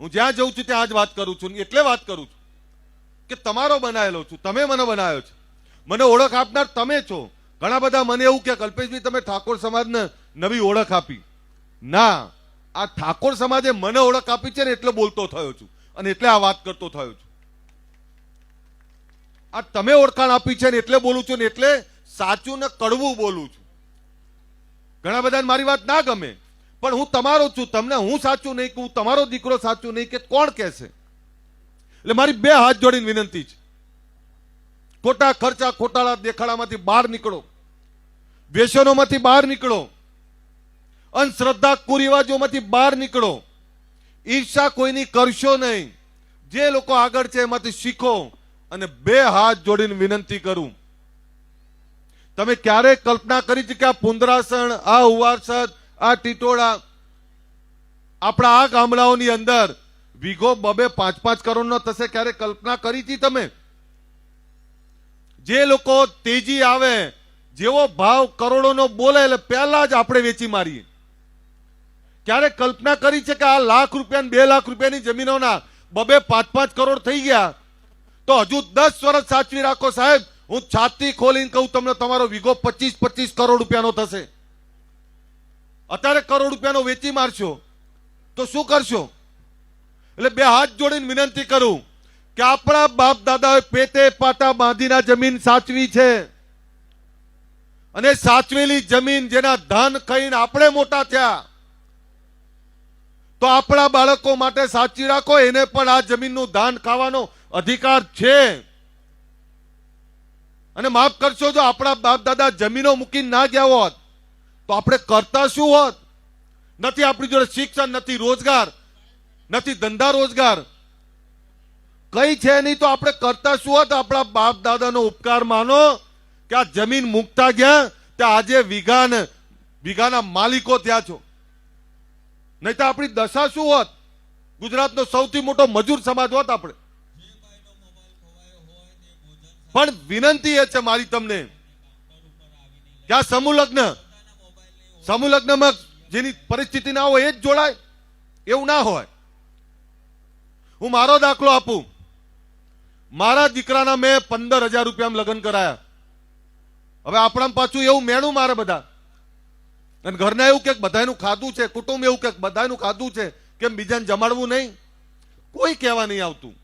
હું જ્યાં જઉં છું ત્યાં જ વાત કરું છું એટલે વાત કરું છું કે તમારો બનાવેલો છું, તમે મને બનાવ્યો છે. મને ઓળખ આપનાર તમે છો. ઘણા બધા મને એવું કે કલ્પેશભાઈ તમે ઠાકોર સમાજને નવી ઓળખ આપી. ના, આ ઠાકોર સમાજે મને ઓળખ આપી છે ને એટલે બોલતો થયો છું અને એટલે આ વાત કરતો થયો છું. આ તમે ઓળખાણ આપી છે ને એટલે બોલું છું ને એટલે સાચું ને કડવું બોલું છું. ઘણા બધાને મારી વાત ના ગમે. પણ હું તમારો છું, તમને હું સાચું નહીં કહું, તમારો દીકરો સાચું નહીં કે કોણ કહેશે? એટલે મારી બે હાથ જોડીને વિનંતી છે. ખોટા ખર્ચા ખોટાળા દેખાડામાંથી બહાર નીકળો. વ્યસનોમાંથી બહાર નીકળો. અંધશ્રદ્ધા કુરિવાજોમાંથી બહાર નીકળો. ઈર્ષા કોઈની કરશો નહીં. જે લોકો આગળ છે એમાંથી શીખો અને બે હાથ જોડીને વિનંતી કરું. તમે ક્યારે કલ્પના કરી છે કે આ પુંદરાસણ આ ઉવારસદ આ ટીટોળા આપણા આ ગામડાઓની અંદર વીઘો બબે પાંચ પાંચ કરોડનો થશે, ક્યારે કલ્પના કરી હતી તમે? જે લોકો તેજી આવે, જેવો ભાવ કરોડોનો બોલે, એટલે પહેલા જ આપણે વેચી મારીએ. ક્યારે કલ્પના કરી છે કે આ લાખ રૂપિયા બે લાખ રૂપિયાની જમીનોના બબે પાંચ પાંચ કરોડ થઈ ગયા? તો હજુ દસ વર્ષ સાચવી રાખો સાહેબ. હું છાતી ખોલીને કહું, તમને તમારો વીઘો પચીસ પચીસ કરોડ રૂપિયાનો થશે. અત્યારે કરોડ રૂપિયાનો વેચી મારશો. તો શું કરશો? એટલે બે હાથ જોડીને વિનંતી કરું કે આપણા બાપ દાદાએ પેટે પાટા બાંધીના જમીન સાચવી છે. અને સાચવેલી જમીન જેના ધન ખાઈને આપણે મોટા થયા, તો આપણા બાળકો માટે સાચી રાખો, એને પણ આ જમીનનું દાન ખાવાનો અધિકાર છે. અને માફ કરશો, જો આપણા બાપ દાદા જમીનો મૂકીને ના ગયા હોત તો આપણે કરતા શું હોત? નથી આપણી જોડે શિક્ષણ, નથી રોજગાર, નથી ધંધા રોજગાર. કઈ છે નહીં તો આપણે કરતા શું હોત? આપણા બાપ દાદાનો ઉપકાર માનો કે આ જમીન મૂકતા ગયા ત્યાં આજે વિઘાન, વિઘાના માલિકો થયા છો. નહીં તો આપણી દશા શું હોત? ગુજરાતનો સૌથી મોટો મજૂર સમાજ હોત આપણે. પણ વિનંતી એ છે મારી તમને ક્યાં સમૂહ લગ્ન સમૂહ લગ્નમાં જેની પરિસ્થિતિ ના હોય એ જ જોડાય. એવું ના હોય. હું મારો દાખલો આપું. મારા દીકરાના મેં પંદર હજાર રૂપિયામાં લગ્ન કરાયા. હવે આપણા પાછું એવું મેણું મારે બધા. અને ઘરના એવું કે બધાનું ખાધું છે, કુટુંબ એવું કે બધાનું ખાધું છે, કેમ બીજાને જમાડવું નહીં? કોઈ કહેવા નહીં આવતું.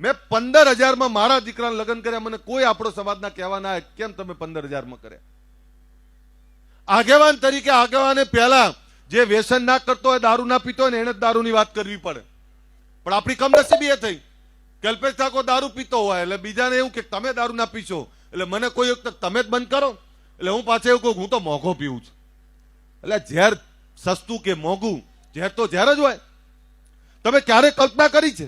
મેં પંદર હજારમાં મારા દીકરાને લગ્ન કર્યા, મને કોઈ આપણો સમાજના કહેવા ના કેમ તમે પંદર હજારમાં કર્યા? આગેવાન તરીકે આગેવાને પહેલા જે વ્યસન ના કરતો હોય, દારૂ ના પીતો હોય ને, એને જ દારૂની વાત કરવી પડે. પણ આપણી કમનસીબી એ થઈ. કે અલ્પેશ ઠાકોર દારૂ પીતો હોય, એટલે બીજાને એવું કે, તમે દારૂ ના પીશો. એટલે મને કોઈ વખત તમે જ બંધ કરો. એટલે હું પાછો એવું કહું હું તો મોઘો પીવું છું. એટલે ઝેર સસ્તું કે મોંઘું, ઝેર તો ઝેર જ હોય. તમે ક્યારે કલ્પના કરી છે?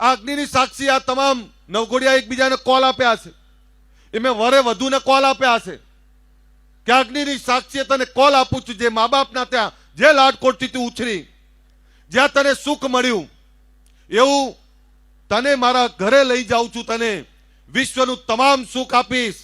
આ અગ્નિની સાક્ષી આ તમામ નવઘોડિયા એકબીજાને કોલ આપ્યા હશે એ મેં વરે વધુને કોલ આપ્યા હશે કે અગ્નિની સાક્ષીએ તને કોલ આપું છું, જે મા બાપના ત્યાં, જે લાડકોટથી તું ઉછરી, જ્યાં તને સુખ મળ્યું. એવું તને મારા ઘરે લઈ જાઉં છું, તને વિશ્વનું તમામ સુખ આપીશ.